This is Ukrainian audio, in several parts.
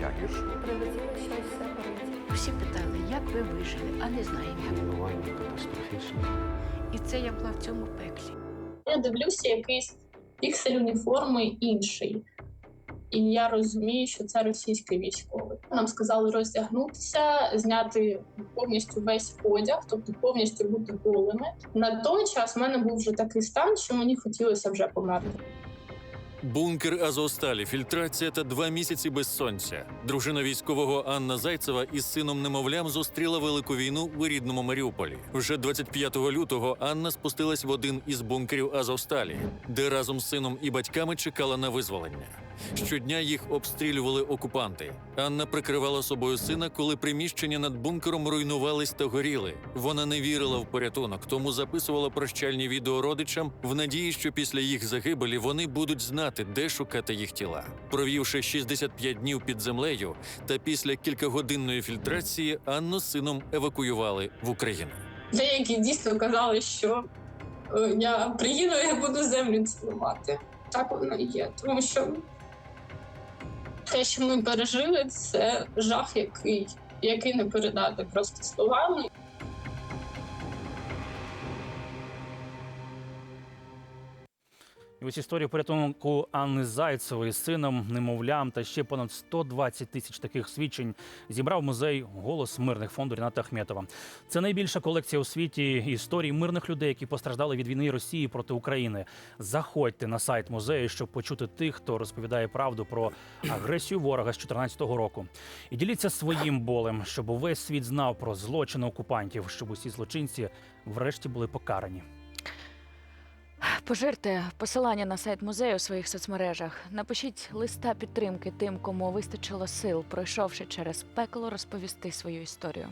я гірше. Прилетіло щось все горить. Всі питали, як ви вижили, а не знаємо. Руйнування катастрофічне. І це я була в цьому пеклі. Я дивлюся, якийсь піксель уніформи інший. І я розумію, що це російський військовий. Нам сказали роздягнутися, зняти повністю весь одяг, тобто повністю бути голими. На той час в мене був вже такий стан, що мені хотілося вже померти. Бункер Азовсталі, фільтрація та два місяці без сонця. Дружина військового Анна Зайцева із сином немовлям зустріла велику війну у рідному Маріуполі. Вже 25 лютого Анна спустилась в один із бункерів Азовсталі, де разом з сином і батьками чекала на визволення. Щодня їх обстрілювали окупанти. Анна прикривала собою сина, коли приміщення над бункером руйнувались та горіли. Вона не вірила в порятунок, тому записувала прощальні відео родичам в надії, що після їх загибелі вони будуть знати, де шукати їх тіла. Провівши 65 днів під землею, та після кількагодинної фільтрації Анну з сином евакуювали в Україну. Деякі дійсно казали, що е, я приїду, я буду землю цілувати. Так воно і є. Тому що те, що ми пережили, це жах, який, який не передати просто словами. І ось історію порятунку Анни Зайцевої з сином, немовлям та ще понад 120 тисяч таких свідчень зібрав музей Голос мирних фонду Ріната Ахметова. Це найбільша колекція у світі історій мирних людей, які постраждали від війни Росії проти України. Заходьте на сайт музею, щоб почути тих, хто розповідає правду про агресію ворога з 2014 року. І діліться своїм болем, щоб увесь світ знав про злочини окупантів, щоб усі злочинці врешті були покарані. Поширте посилання на сайт музею у своїх соцмережах. Напишіть листа підтримки тим, кому вистачило сил, пройшовши через пекло, розповісти свою історію.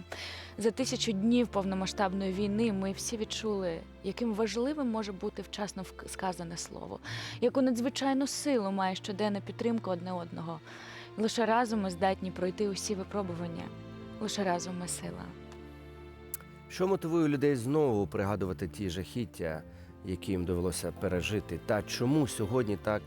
За тисячу днів повномасштабної війни ми всі відчули, яким важливим може бути вчасно сказане слово, яку надзвичайну силу має щоденна підтримка одне одного. Лише разом ми здатні пройти усі випробування. Лише разом ми сила. Що мотивує людей знову пригадувати ті жахіття, які їм довелося пережити, та чому сьогодні так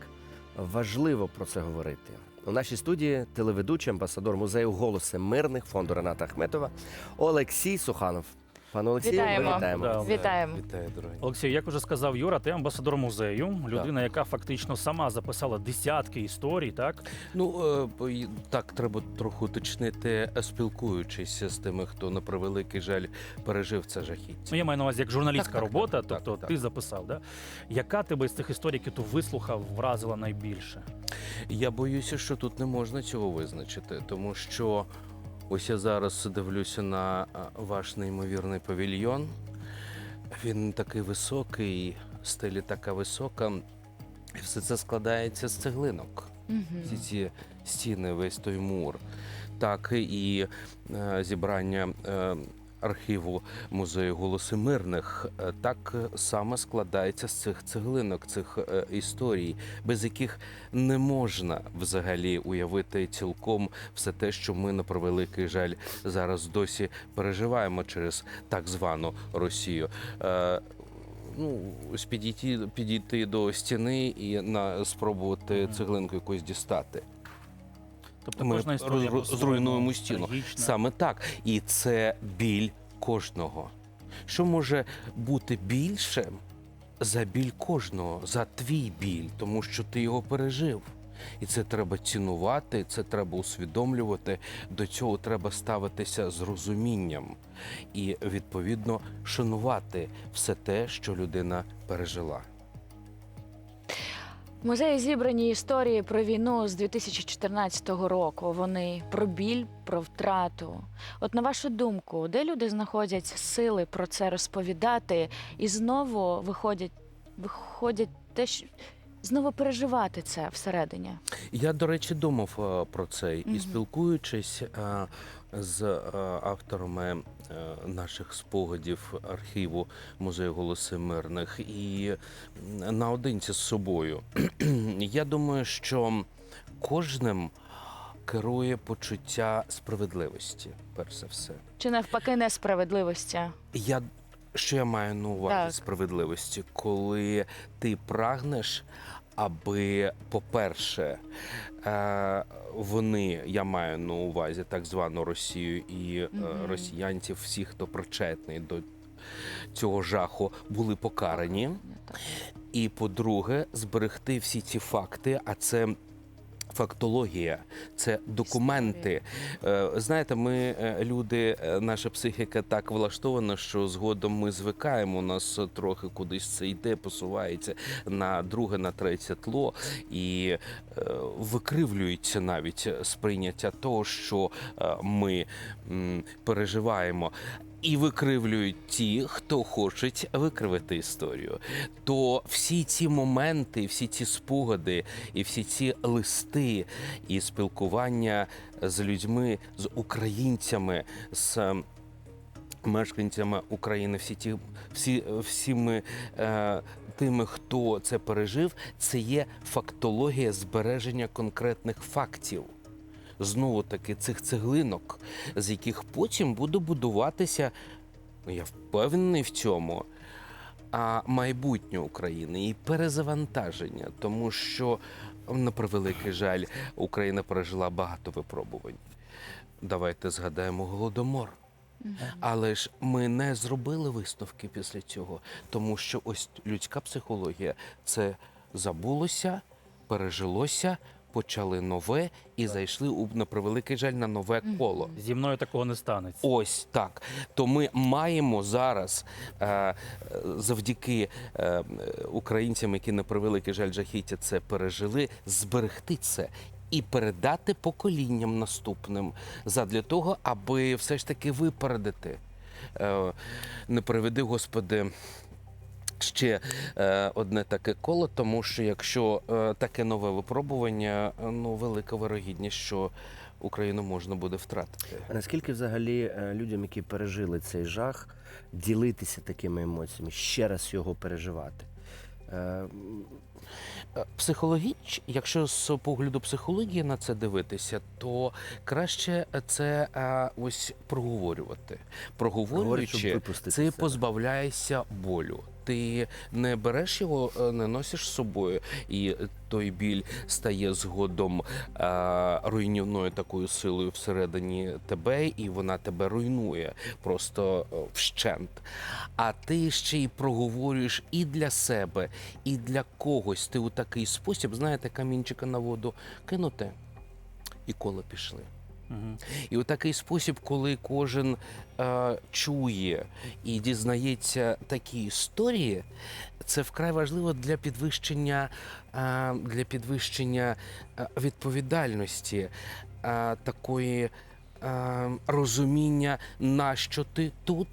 важливо про це говорити? У нашій студії телеведучий амбасадор музею голоси мирних фонду Рената Ахметова Олексій Суханов. Пане Олексію, Вітаємо. ми вітаємо. Да. Вітаємо. Вітаю, дорогі. Олексій, як уже сказав Юра, ти амбасадор музею, людина, яка фактично сама записала десятки історій, так? Ну е, й- так, треба трохи уточнити, е, спілкуючись з тими, хто на превеликий жаль пережив це жахіття. Ну, я маю на увазі як журналістська Так, так, робота, так, тобто так, ти так. записав, да? Яка тебе з цих історій, які ти вислухав, вразила найбільше? Я боюся, що тут не можна цього визначити, тому що ось я зараз дивлюся на ваш неймовірний павільйон. Він такий високий, стелі така висока, і все це складається з цеглинок. Угу. всі ці стіни, весь той мур. Так і е, зібрання е, архіву музею голоси мирних е, так само складається з цих цеглинок, цих е, історій, без яких не можна взагалі уявити цілком все те, що ми на превеликий жаль зараз досі переживаємо через так звану Росію. Е, Ну, підійти, підійти до стіни і на спробувати цеглинку якусь дістати. Тобто Ми кожна історія роз- по-своєму зруйнуємо стіну. трагічна. Саме так. І це біль кожного. Що може бути більшим за біль кожного, за твій біль, тому що ти його пережив. І це треба цінувати, це треба усвідомлювати. До цього треба ставитися з розумінням і відповідно шанувати все те, що людина пережила. В музеї зібрані історії про війну з 2014 року. Вони про біль, про втрату. От на вашу думку, де люди знаходять сили про це розповідати і знову виходять, виходять те, що знову переживати це всередині? Я, до речі, думав е, про це і спілкуючись е, з е, авторами наших спогадів архіву музею голоси мирних і наодинці з собою. Я думаю, що кожним керує почуття справедливості, перш за все. Чи навпаки несправедливості? Я що я маю на увазі Так. справедливості, коли ти прагнеш, аби, по-перше, е, вони, я маю на увазі так звану Росію і е, Мгм. росіянців, всіх, хто причетний до цього жаху, були покарані. Так. І по-друге, зберегти всі ці факти, а це. Фактологія, це документи. Е, Знаєте, ми е, люди, е, наша психіка так влаштована, що згодом ми звикаємо. У нас трохи кудись це йде, посувається на друге, на третє тло, і викривлюється навіть сприйняття того, що ми переживаємо. І викривлюють ті, хто хочуть викривити історію. То всі ці моменти, всі ці спогади, і всі ці листи, і спілкування з людьми, з українцями, з ем, мешканцями України, всі ті, всі, всіми е, тими, хто це пережив, це є фактологія збереження конкретних фактів. Знову таки цих цеглинок, з яких потім буде будуватися, ну, я впевнений в цьому, а майбутнє України і перезавантаження, тому що, на превеликий жаль, Україна пережила багато випробувань. Давайте згадаємо голодомор. Але ж ми не зробили висновки після цього, тому що ось людська психологія це забулося, пережилося, почали нове і зайшли у на превеликий жаль на нове коло. Зі мною такого не станеться. Ось так. То ми маємо зараз е, завдяки е, е, українцям, які на превеликий жаль жахіття це пережили, зберегти це. І передати поколінням наступним задля того, аби все ж таки випередити. Е, не приведи, Господи, ще е, одне таке коло, тому що якщо е, таке нове випробування, е, ну велика вирогідність, що Україну можна буде втратити. А наскільки взагалі людям, які пережили цей жах, ділитися такими емоціями, ще раз його переживати? Психологіч, якщо з погляду психології на це дивитися, то краще це е, ось проговорювати. Проговорюючи, випустити це позбавляєшся болю. Ти не береш його, е, не носиш з собою, і той біль стає згодом е, руйнівною такою силою всередині тебе, і вона тебе руйнує просто е, вщент. А ти ще й проговорюєш і для себе, і для когось. Ти у такий спосіб, знаєте, камінчика на воду кинути, і коло пішли. І у такий спосіб, коли кожен е, чує і дізнається такі історії, це вкрай важливо для підвищення, е, для підвищення е, відповідальності, е, такої. е, Розуміння, на що ти тут,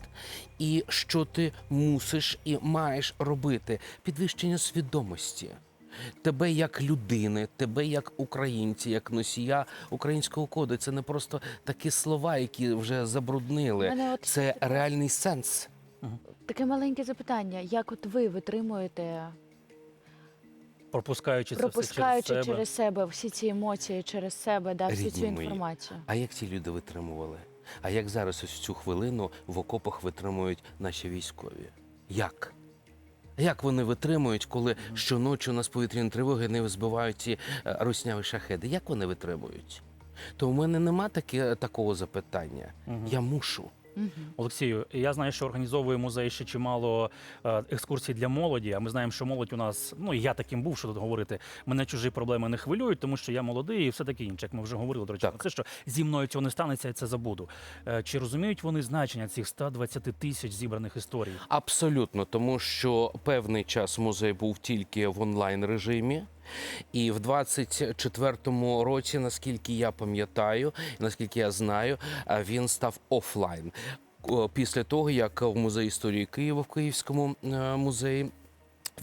і що ти мусиш і маєш робити, підвищення свідомості тебе як людини, тебе як українці, як носія українського коду. Це не просто такі слова, які вже забруднили. От Це реальний сенс. таке маленьке запитання: як от ви витримуєте, Пропускаючи це пропускаючи все через себе. через себе всі ці емоції, через себе, да, всю цю Рідні мої. інформацію? А як ці люди витримували? А як зараз ось в цю хвилину в окопах витримують наші військові? Як? Як вони витримують, коли щоночі у нас повітряні тривоги не збивають ці е, русняві шахеди? Як вони витримують? То в мене нема такі, такого запитання. Угу. Я мушу. Мгм. Олексію, я знаю, що організовує музей ще чимало е, екскурсій для молоді. А ми знаємо, що молодь у нас, ну і я таким був, що тут говорити. Мене чужі проблеми не хвилюють, тому що я молодий і все таке інше. Як ми вже говорили, до речі, про це що зі мною цього не станеться, я це забуду. Е, Чи розуміють вони значення цих 120 тисяч зібраних історій? Абсолютно, тому що певний час музей був тільки в онлайн режимі. І в 24-му році, наскільки я пам'ятаю, наскільки я знаю, він став офлайн. Після того, як в музеї історії Києва в Київському е, музеї.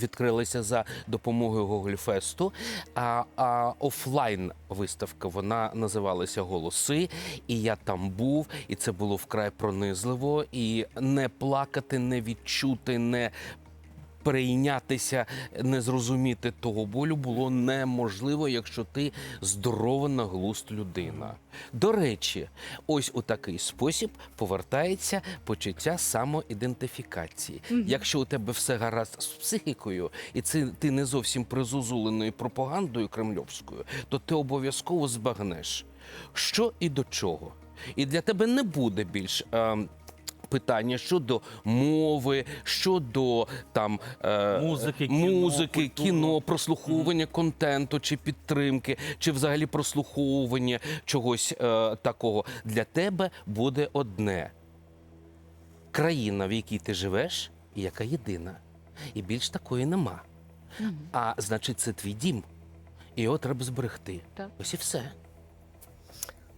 Відкрилися за допомогою Гогольфесту, а, а офлайн виставка вона називалася Голоси. І я там був, і це було вкрай пронизливо. І не плакати, не відчути, не перейнятися, не зрозуміти того болю було неможливо, якщо ти здорова на глузд людина. До речі, ось у такий спосіб повертається почуття самоідентифікації. Якщо у тебе все гаразд з психікою, і це ти не зовсім призузуленою пропагандою кремльовською, то ти обов'язково збагнеш, що і до чого. І для тебе не буде більш. Е, Питання щодо мови, щодо там е, Музики, кіно, музики, кіно, прослуховування контенту чи підтримки, чи взагалі прослуховування чогось е, такого. Для тебе буде одне країна, в якій ти живеш, і яка єдина. І більш такої нема. А значить, це твій дім. І його треба зберегти. Так. Ось і все.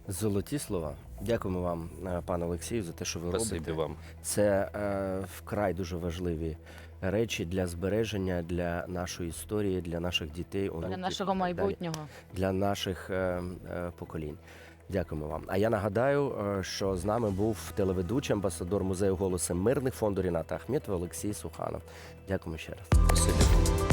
Золоті слова. Дякуємо вам, е, пане Олексію, за те, що ви Спасибі робите. вам. Це е, вкрай дуже важливі речі для збереження, для нашої історії, для наших дітей, онуків, Для нашого майбутнього. для наших е, е, поколінь. Дякуємо вам. А я нагадаю, е, що з нами був телеведучий амбасадор музею голоси мирних фонду Ріната Ахметова Олексій Суханов. Дякуємо ще раз. Спасибі.